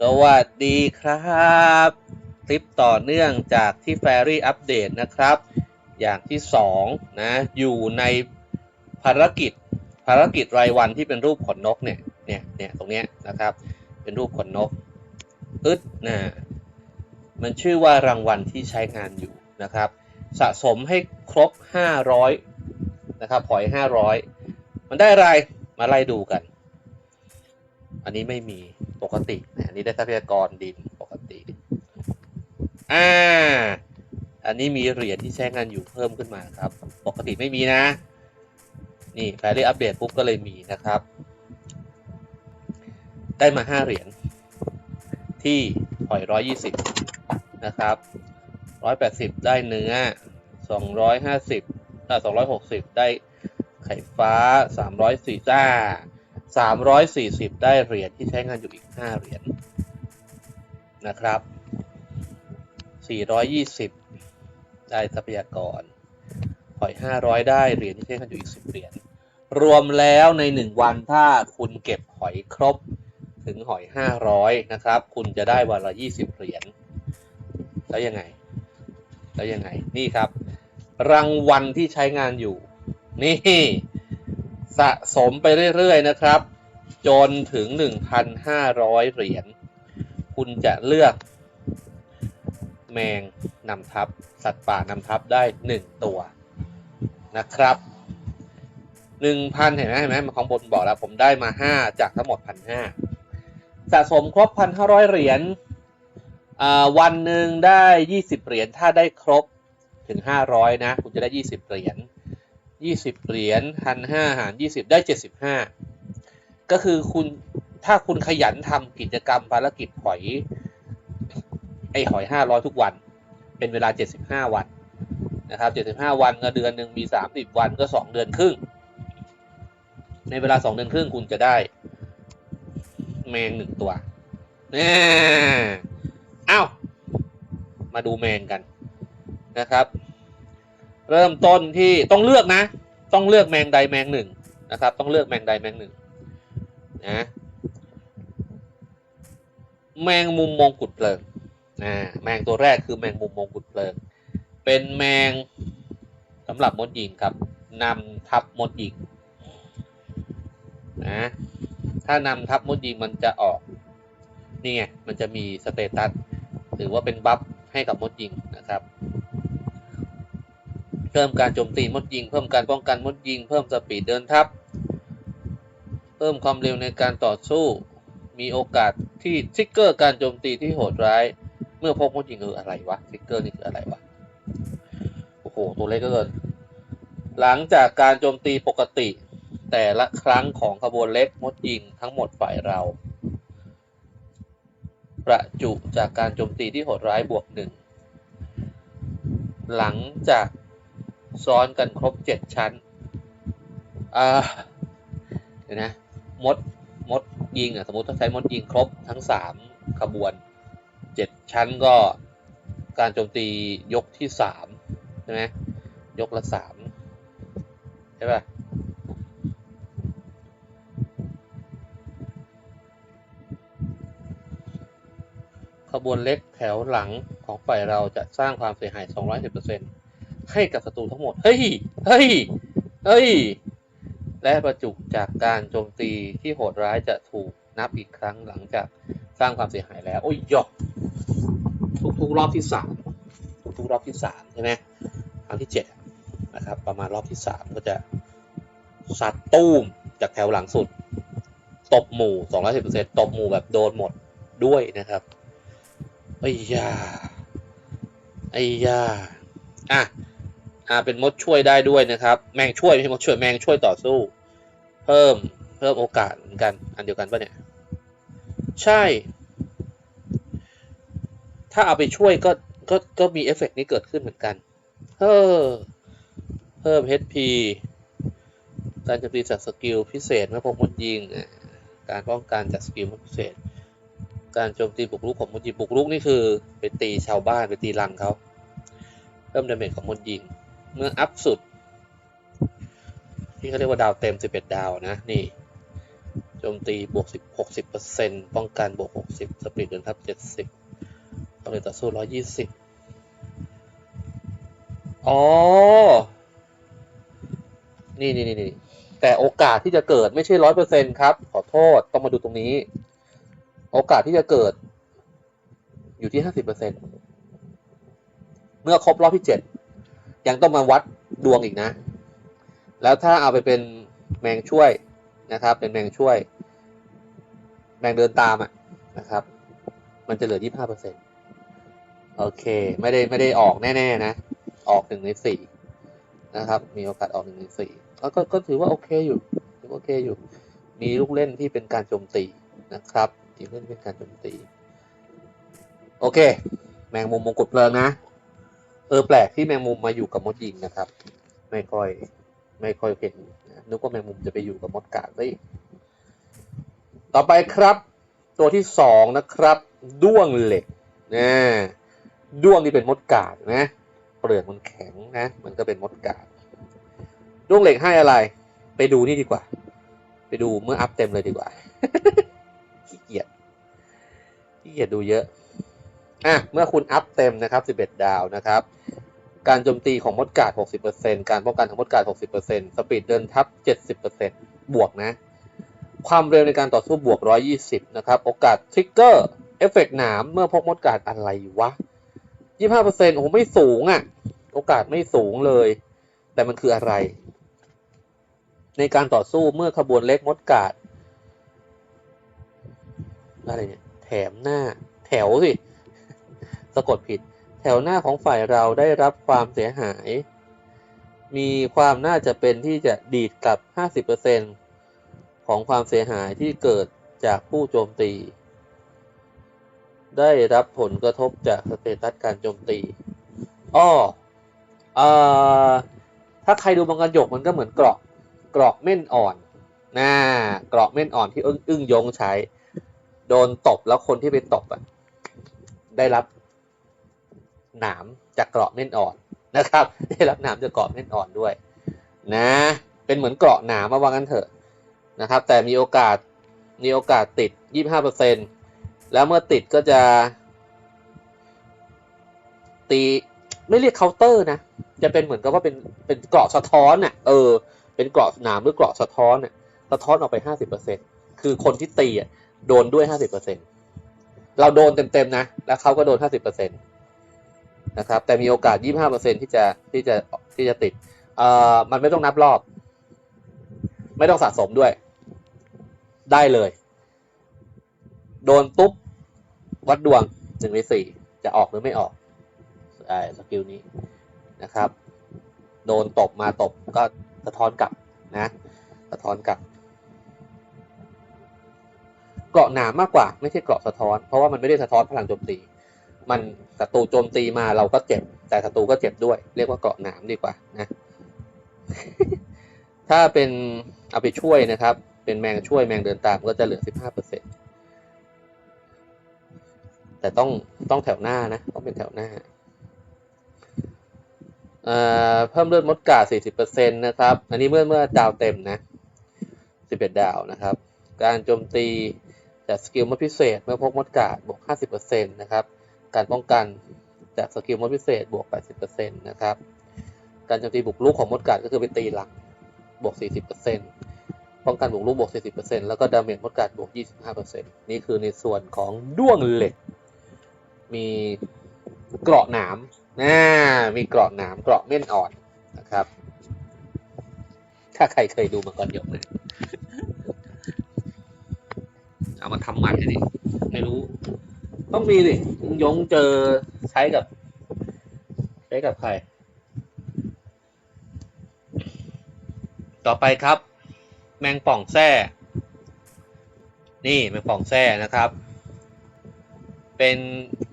สวัสดีครับ คลิปต่อเนื่องจากที่แฟรี่อัปเดตนะครับ อย่างที่2นะอยู่ในภารกิจภารกิจรายวันที่เป็นรูปขนนกเนี่ยเนี่ยเนี่ยตรงเนี้ยนะครับ เป็นรูปขนนกอึดนะมันชื่อว่ารางวัลที่ใช้งานอยู่นะครับ สะสมให้ครบ 500นะครับหอย 500 มันได้อะไรมาไล่ดูกัน อันนี้ไม่มี กตินะอันนี้ได้ทรัพยากรดินปกติอ่าอันนี้มีเหรียญที่ใช้งานอยู่เพิ่มขึ้นมาครับ ปกติไม่มีนะ นี่แฟรี่อัปเดตปุ๊บก็เลยมีนะครับ ได้มาห้าเหรียญที่หอยร้อยยี่สิบนะครับร้อยแปดสิบได้เนื้อสองร้อยห้าสิบอ่าสองร้อยหกสิบได้ไข่ฟ้าสามร้อยสี่จ้า สามร้อยสี่สิบได้เหรียญที่ใช้งานอยู่อีกห้าเหรียญนะครับสี่ร้อยยี่สิบได้ทรัพยากรหอยห้าร้อยได้เหรียญที่ใช้งานอยู่อีกสิบเหรียญรวมแล้วในหนึ่งวันถ้าคุณเก็บหอยครบถึงหอยห้าร้อยนะครับ คุณจะได้วันละยี่สิบเหรียญแล้วยังไง แล้วยังไงนี่ครับ รางวัลที่ใช้งานอยู่ นี่ สะสมไปเรื่อยๆนะครับ จนถึง 1,500 เหรียญ คุณจะเลือก แมงนำทับ สัตว์ป่านำทับได้ 1 ตัวนะครับ 1,000 เห็นไหมเห็นไหมมันของบนบอกแล้วผมได้มา 5 จากทั้งหมด 1,500 สะสมครบ 1,500 เหรียญอ่าวันหนึ่งได้ 20 เหรียญถ้าได้ครบถึง 500 นะ คุณจะได้ 20 เหรียญ 20เหรียญพันห้าหาร20ได้75ก็คือคุณถ้าคุณขยันทำกิจกรรมภารกิจหอย ไอหอย500ทุกวัน เป็นเวลา75วันนะครับ75วันก็เดือนหนึ่งมี30วันก็2เดือนครึ่ง ในเวลา2เดือนครึ่งคุณจะได้ แมงหนึ่งตัวแน่อ้าวมาดูแมงกันนะครับ เริ่มต้นที่ต้องเลือกนะ ต้องเลือกแมงใดแมงหนึ่งนะครับ ต้องเลือกแมงใดแมงหนึ่งนะแมงมุมมงกุฎเพลิงนะแมงตัวแรกคือแมงมุมมงกุฎเพลิง เป็นแมงสำหรับมดหยิงครับนำทับมดหยิงนะถ้านำทับมดหยิงมันจะออกนี่ไงมันจะมีสเตตัสหรือว่าเป็นบัฟให้กับมดหยิงนะครับ เพิ่มการโจมตีมดยิง เพิ่มการป้องกันมดยิง เพิ่มสปีดเดินทับ เพิ่มความเร็วในการต่อสู้ มีโอกาสที่ทิกเกอร์การโจมตีที่โหดร้าย เมื่อพบมดยิงคืออะไรวะทิกเกอร์นี่คืออะไรวะ โอ้โห ตัวเล็กก็เกิน หลังจากการโจมตีปกติ แต่ละครั้งของขบวนเล็กมดยิงทั้งหมดฝ่ายเรา ประจุจากการโจมตีที่โหดร้ายบวกหนึ่งหลังจาก ซ้อนกันครบเจ็ดชั้นเดี๋ยวนะมดมดยิงอะสมมติถ้าใช้มดยิงครบทั้งสามขบวนเจ็ดชั้นก็การโจมตียกที่สามใช่ไหมยกละสามใช่ป่ะขบวนเล็กแถวหลังของฝ่ายเราจะสร้างความเสียหาย 210% ให้กับศัตรูทั้งหมด เฮ้ย เฮ้ย เฮ้ย และประจุจากการโจมตีที่โหดร้ายจะถูกนับอีกครั้งหลังจากสร้างความเสียหายแล้ว โอ้ยยอกทุกๆรอบที่สามทุกๆรอบที่สามใช่ไหมครั้งที่เจ็ดนะครับ ประมาณรอบที่สามก็จะซัดตู้มจากแถวหลังสุด ตบหมู่210%ตบหมู่แบบโดนหมดด้วยนะครับไอ้ยาไอ้ยาอะ อ่าเป็นมดช่วยได้ด้วยนะครับ แมงช่วยไม่ใช่มดช่วยแมงช่วยต่อสู้ เพิ่มเพิ่มโอกาสเหมือนกัน อันเดียวกันปะเนี่ย ใช่ ถ้าเอาไปช่วยก็ก็ก็มีเอฟเฟกต์นี้เกิดขึ้นเหมือนกันเออเพิ่ม HP การโจมตีจากสกิลพิเศษเมื่อพบมดยิง การป้องกันจากสกิลพิเศษ การโจมตีบุกรุกของมดยิงบุกรุกนี่คือไปตีชาวบ้านไปตีรังเขาเพิ่มดาเมจของมดยิง เมื่ออัพสุด ที่เขาเรียกว่าดาวเต็ม 11 ดาวนะ นี่โจมตีบวกสิบหกสิบเปอร์เซ็นต์ป้องกันบวกหกสิบสปีดเดินทับเจ็ดสิบต้อเลยต่อสู้ร้อยยี่สิบอ๋อนี่นี่นี่นี่แต่โอกาสที่จะเกิดไม่ใช่ร้อยเปอร์เซ็นครับ ขอโทษต้องมาดูตรงนี้ โอกาสที่จะเกิด อยู่ที่ห้าสิบเปอร์เซ็นเมื่อครบรอบที่เจ็ด ยังต้องมาวัดดวงอีกนะ แล้วถ้าเอาไปเป็นแมงช่วยนะครับ เป็นแมงช่วย แมงเดินตามอะนะครับ มันจะเหลือยี่ห้าเปอร์เซ็นโอเค ไม่ได้ไม่ได้ออกแน่ ๆ นะ ออกหนึ่งในสี่นะครับ มีโอกาสออกหนึ่งในสี่ก็ก็ก็ถือว่าโอเคอยู่ถือว่าโอเคอยู่ มีลูกเล่นที่เป็นการโจมตีนะครับมีลูกเล่นเป็นการโจมตี โอเค แมงมุมมงกุฎเพลิงนะ เออแปลกที่แมงมุมมาอยู่กับมดยิงนะครับ ไม่ค่อย ไม่ค่อยเห็นนึกว่าแมงมุมจะไปอยู่กับมดกาดซะอีกต่อไปครับ ตัวที่สองนะครับด้วงเหล็กนะด้วงนี่เป็นมดกาดนะเปลือกมันแข็งนะ มันก็เป็นมดกาดด้วงเหล็กให้อะไร ไปดูนี่ดีกว่า ไปดูเมื่ออัพเต็มเลยดีกว่าขี้เกียจขี้เกียจดูเยอะ อะเมื่อคุณอัพเต็มนะครับ 11 ดาวนะครับ การโจมตีของมดกาด 60%การป้องกันของมดกาด 60%สปีดเดินทับ 70%บวกนะ ความเร็วในการต่อสู้บวก 120 นะครับ โอกาสทริกเกอร์เอฟเฟกต์หนามเมื่อพกมดกาดอะไรวะ 25%โอ้โหไม่สูงอะ่ะ โอกาสไม่สูงเลย แต่มันคืออะไร ในการต่อสู้เมื่อขบวนเล็กมดกาดอะไรเนี่ย แถมหน้า แถวสิ สะกดผิด แถวหน้าของฝ่ายเราได้รับความเสียหาย มีความน่าจะเป็นที่จะดีดกลับ 50%ของความเสียหายที่เกิดจากผู้โจมตี ได้รับผลกระทบจากสเตตัสการโจมตีอ้อเอ่อถ้าใครดูบังกรหยกมันก็เหมือนเกราะเกราะเม่นอ่อนน่าเกราะเม่นอ่อนที่อึ้งอึ้งยงใช้ โดนตบแล้วคนที่ไปตบอะได้รับ หนามจากเกราะเม่นอ่อนนะครับ ได้รับหนามจากเกราะเม่นอ่อนด้วย นะ เป็นเหมือนเกราะหนามมาว่างั้นเถอะนะครับ แต่มีโอกาสมีโอกาสติด 25%แล้วเมื่อติดก็จะ ตีไม่เรียกเคาน์เตอร์นะ จะเป็นเหมือนกับว่าเป็นเป็นเกราะสะท้อนน่ะ เออ เป็นเกราะหนามหรือเกราะสะท้อนน่ะ สะท้อนออกไป 50%คือคนที่ตีอะโดนด้วย 50%เราโดนเต็มๆนะ แล้วเขาก็โดน 50% นะครับ แต่มีโอกาส 25%ที่จะที่จะที่จะติดเอ่อมันไม่ต้องนับรอบ ไม่ต้องสะสมด้วย ได้เลย โดนตุ๊บ วัดดวงหนึ่งในสี่จะออกหรือไม่ออกไอ้สกิลนี้นะครับ โดนตบมาตบก็สะท้อนกลับนะสะท้อนกลับเกาะหนามากกว่าไม่ใช่เกาะสะท้อน เพราะว่ามันไม่ได้สะท้อนพลังโจมตี มันศัตรูโจมตีมาเราก็เจ็บ แต่ศัตรูก็เจ็บด้วย เรียกว่าเกาะหนามดีกว่านะถ้าเป็นเอาไปช่วยนะครับ เป็นแมงช่วยแมงเดินตามก็จะเหลือ 15%แต่ต้องต้องแถวหน้านะ ต้องเป็นแถวหน้าเอ่อเพิ่มเลือดมดกา 40%นะครับ อันนี้เมื่อเมื่อดาวเต็มนะ 11 ดาวนะครับ การโจมตีจากสกิลมดพิเศษ เมื่อพกมดกาบวก 50%นะครับ การป้องกันจากสกิลมดพิเศษบวก 80%นะครับ การโจมตีบุกรุกของมดกาดก็คือไปตีหลังบวก 40%ป้องกันบุกรุกบวก 40%แล้วก็ดาเมจมดกาดบวก 25%นี่คือในส่วนของด้วงเหล็ก มีเกราะหนามนะมีเกราะหนามเกราะเม่นอ่อนนะครับ ถ้าใครเคยดูมาก่อนยกนะเอามาทำหมันดิไม่รู้ ต้องมีดิยงเจอใช้กับ ใช้กับใคร ต่อไปครับ แมงป่องแส้นี่แมงป่องแส้นะครับ เป็น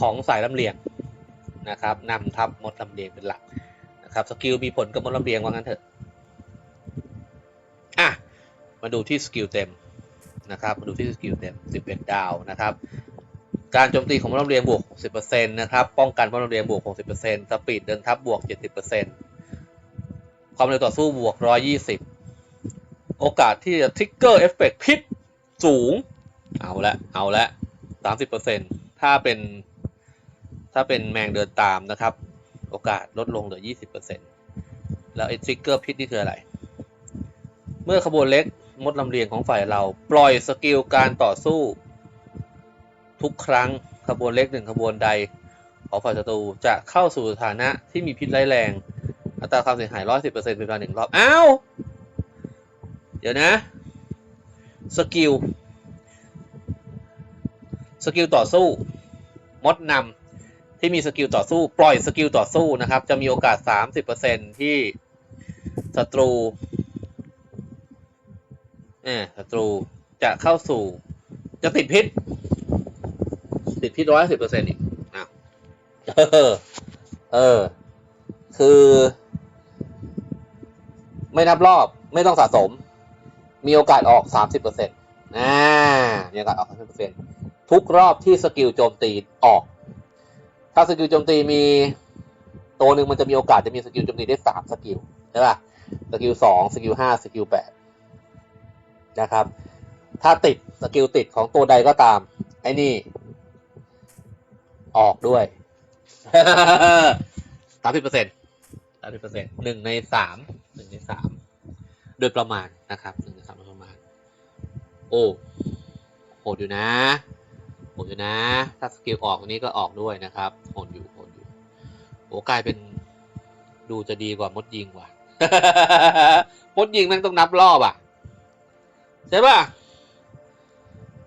ของสายลำเลียงนะครับนำทับมดลำเลียงเป็นหลักนะครับสกิลมีผลกับมดลำเลียงว่างั้นเถอะอะมาดูที่สกิลเต็มนะครับ มาดูที่สกิลเต็ม11ดาวนะครับ การโจมตีของมดลเลียงบวก 60%นะครับ ป้องกันมดลเลียงบวก 60%สปีดเดินทับบวก 70%ความเร็วต่อสู้บวก 120 โอกาสที่จะทริกเกอร์เอฟเฟกต์พิษสูง เอาละ เอาละสามสิบเปอร์เซ็นถ้าเป็น ถ้าเป็นแมงเดินตามนะครับ โอกาสลดลงเหลือยี่สิบเปอร์เซ็นแล้วไอ้ทริกเกอร์พิษนี่คืออะไร เมื่อขบวนเล็กมดลำเลียงของฝ่ายเราปล่อยสกิลการต่อสู้ ทุกครั้งขบวนเล็กหนึ่งขบวนใดของฝ่ายศัตรูจะเข้าสู่สถานะที่มีพิษร้ายแรง อัตราความเสียหายร้อยสิบเปอร์เซ็นต์เป็นเวลาหนึ่งรอบ อ้าว เดี๋ยวนะ สกิล สกิลต่อสู้ มดนำที่มีสกิลต่อสู้ ปล่อยสกิลต่อสู้นะครับ จะมีโอกาส30%ที่ศัตรูเออศัตรูจะเข้าสู่ จะติดพิษ ติดพิษร้อยสิบเปอร์เซ็นต์อีกอ้าวเออ เออ คือ ไม่นับรอบไม่ต้องสะสม มีโอกาสออก30%อ่ามีโอกาสออก30%ทุกรอบที่สกิลโจมตีออก ถ้าสกิลโจมตีมี ตัวหนึ่งมันจะมีโอกาสจะมีสกิลโจมตีได้สามสกิลใช่ป่ะสกิลสองสกิลห้าสกิลแปดนะครับ ถ้าติดสกิลติดของตัวใดก็ตาม ไอ้นี่ ออกด้วยสามสิบเปอร์เซ็นต์สามสิบเปอร์เซ็นต์หนึ่งในสามหนึ่งในสามโดยประมาณนะครับหนึ่งในสามโดยประมาณ โอ้โหดอยู่นะโหดอยู่นะ ถ้าสกิลออกตรงนี้ก็ออกด้วยนะครับโหดอยู่โหดอยู่โอ้กลายเป็นดูจะดีกว่ามดยิงว่ะมดยิงแม่งต้องนับรอบอะใช่ป่ะ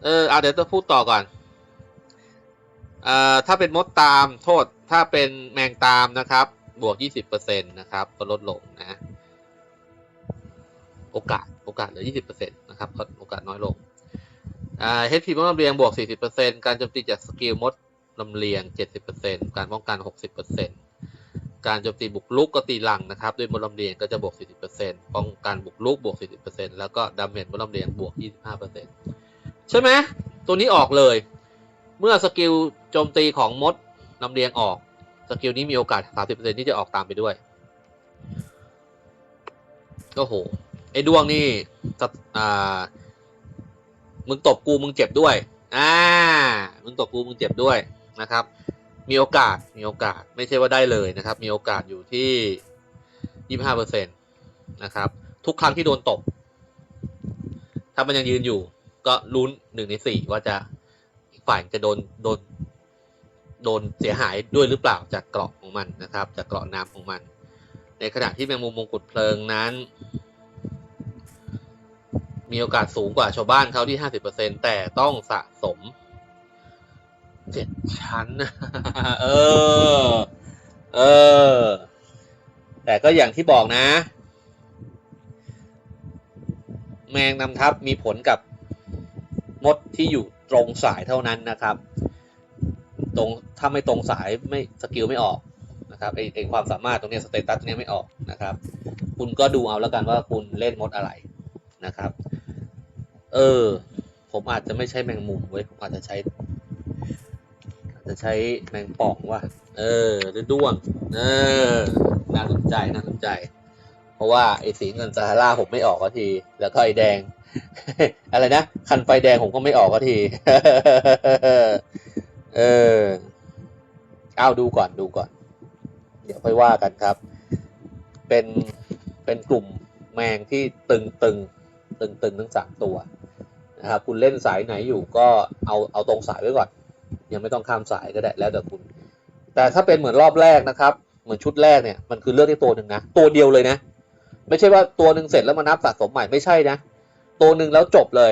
เออเอาเดี๋ยวจะพูดต่อก่อน เอ่อถ้าเป็นมดตามโทษถ้าเป็นแมงตามนะครับ บวก 20%นะครับก็ลดลงนะโอกาสโอกาสเหลือ 20%นะครับโอกาสน้อยลงอ่า HP มดลำเลียงบวก 40%การโจมตีจากสกิลมดลำเลียง 70%การป้องกัน 60%การโจมตีบุกลุกก็ตีหลังนะครับ ด้วยมดลำเลียงก็จะบวก 40%ป้องกันบุกลุกบวก 40%แล้วก็ดาเมจมดลำเลียงบวก 25%ใช่ไหมตัวนี้ออกเลย เมื่อสกิลโจมตีของมดลำเลียงออก สกิลนี้มีโอกาส 30%ที่จะออกตามไปด้วยก็โหไอ้ดวงนี่อ่ามึงตบกูมึงเจ็บด้วย อ่า มึงตบกูมึงเจ็บด้วยนะครับ มีโอกาส มีโอกาส ไม่ใช่ว่าได้เลยนะครับ มีโอกาสอยู่ที่25%นะครับ ทุกครั้งที่โดนตบ ถ้ามันยังยืนอยู่ ก็ลุ้นหนึ่งในสี่ว่าจะ ฝ่ายจะโดนโดนโดนเสียหายด้วยหรือเปล่าจากเกราะของมันนะครับ จากเกราะน้ำของมัน ในขณะที่แมงมุมมงกุฎเพลิงนั้น มีโอกาสสูงกว่าชาวบ้านเขาที่ห้าสิบเปอร์เซ็นแต่ต้องสะสมเจ็ดชั้น เออ เออ แต่ก็อย่างที่บอกนะ แมงนำทับมีผลกับ มดที่อยู่ตรงสายเท่านั้นนะครับ ตรงถ้าไม่ตรงสายไม่สกิลไม่ออกนะครับไอไอความสามารถตรงนี้สเตตัสตรงเนี้ยไม่ออกนะครับ คุณก็ดูเอาแล้วกันว่าคุณเล่นมดอะไรนะครับ เออ ผมอาจจะไม่ใช้แมงมุมเว้ยผมอาจจะใช้อาจจะใช้แมงป่องว่ะเออหรือด้วง เออน่าสนใจน่าสนใจ เพราะว่าไอ้สีเงินซาฮาราผมไม่ออกก็ที แล้วก็ไอ้แดง อะไรนะ คันไฟแดงผมก็ไม่ออกก็ที เออเอาดูก่อนดูก่อน เดี๋ยวค่อยว่ากันครับ เป็นเป็นกลุ่มแมงที่ตึงตึงตึงตึงทั้งสามตัวนะครับคุณเล่นสายไหนอยู่ก็เอาเอาตรงสายไว้ก่อน ยังไม่ต้องข้ามสายก็ได้แล้วแต่คุณ แต่ถ้าเป็นเหมือนรอบแรกนะครับ เหมือนชุดแรกเนี่ยมันคือเลือกได้ตัวหนึ่งนะตัวเดียวเลยนะ ไม่ใช่ว่าตัวหนึ่งเสร็จแล้วมานับสะสมใหม่ไม่ใช่นะ ตัวหนึ่งแล้วจบเลย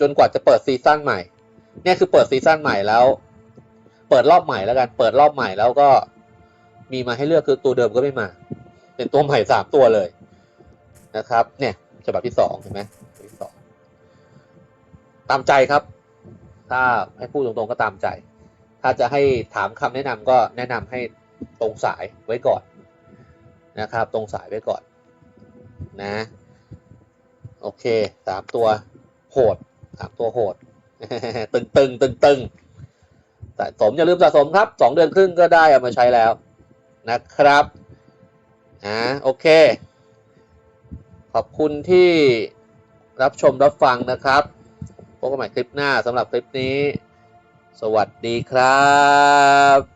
จนกว่าจะเปิดซีซั่นใหม่ เนี่ยคือเปิดซีซั่นใหม่แล้ว เปิดรอบใหม่แล้วกัน เปิดรอบใหม่แล้วก็มีมาให้เลือกคือตัวเดิมก็ไม่มา เป็นตัวใหม่สามตัวเลยนะครับ เนี่ยฉบับที่สองเห็นไหมที่สองตามใจครับ ถ้าให้พูดตรงๆก็ตามใจ ถ้าจะให้ถามคำแนะนำก็แนะนำให้ตรงสายไว้ก่อนนะครับ ตรงสายไว้ก่อน นะ โอเคสามตัวโหดสามตัวโหด ตึงตึงตึงตึงสะสมอย่าลืมสะสมครับสองเดือนครึ่งก็ได้เอามาใช้แล้วนะครับอ่าโอเค ขอบคุณที่รับชมรับฟังนะครับพบกันใหม่คลิปหน้าสำหรับคลิปนี้ สวัสดีครับ